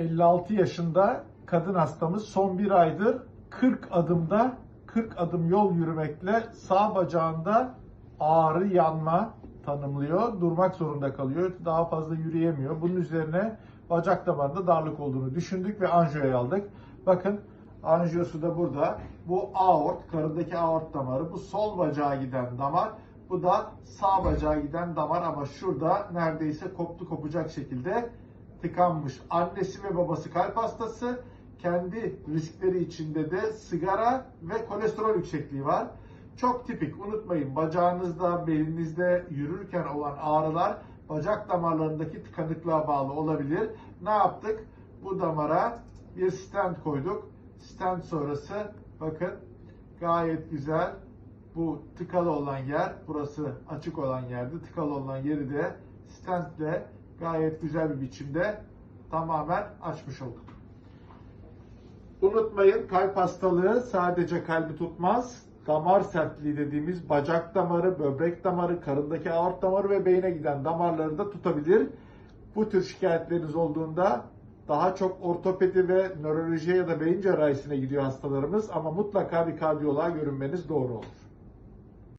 56 yaşında kadın hastamız son bir aydır 40 adımda 40 adım yol yürümekle sağ bacağında ağrı yanma tanımlıyor. Durmak zorunda kalıyor. Daha fazla yürüyemiyor. Bunun üzerine bacak damarında darlık olduğunu düşündük ve anjiyoya aldık. Bakın anjiyosu da burada. Bu aort, karındaki aort damarı. Bu sol bacağa giden damar. Bu da sağ bacağa giden damar ama şurada neredeyse koptu kopacak şekilde tıkanmış. Annesi ve babası kalp hastası. Kendi riskleri içinde de sigara ve kolesterol yüksekliği var. Çok tipik unutmayın bacağınızda, belinizde yürürken olan ağrılar bacak damarlarındaki tıkanıklığa bağlı olabilir. Ne yaptık? Bu damara bir stent koyduk. Stent sonrası bakın gayet güzel bu tıkalı olan yer, burası açık olan yerdi. Tıkalı olan yeri de stentle gayet güzel bir biçimde tamamen açmış olduk. Unutmayın kalp hastalığı sadece kalbi tutmaz. Damar sertliği dediğimiz bacak damarı, böbrek damarı, karındaki aort damarı ve beyne giden damarları da tutabilir. Bu tür şikayetleriniz olduğunda daha çok ortopedi ve nörolojiye ya da beyin cerrahisine gidiyor hastalarımız ama mutlaka bir kardiyoloğa görünmeniz doğru olur.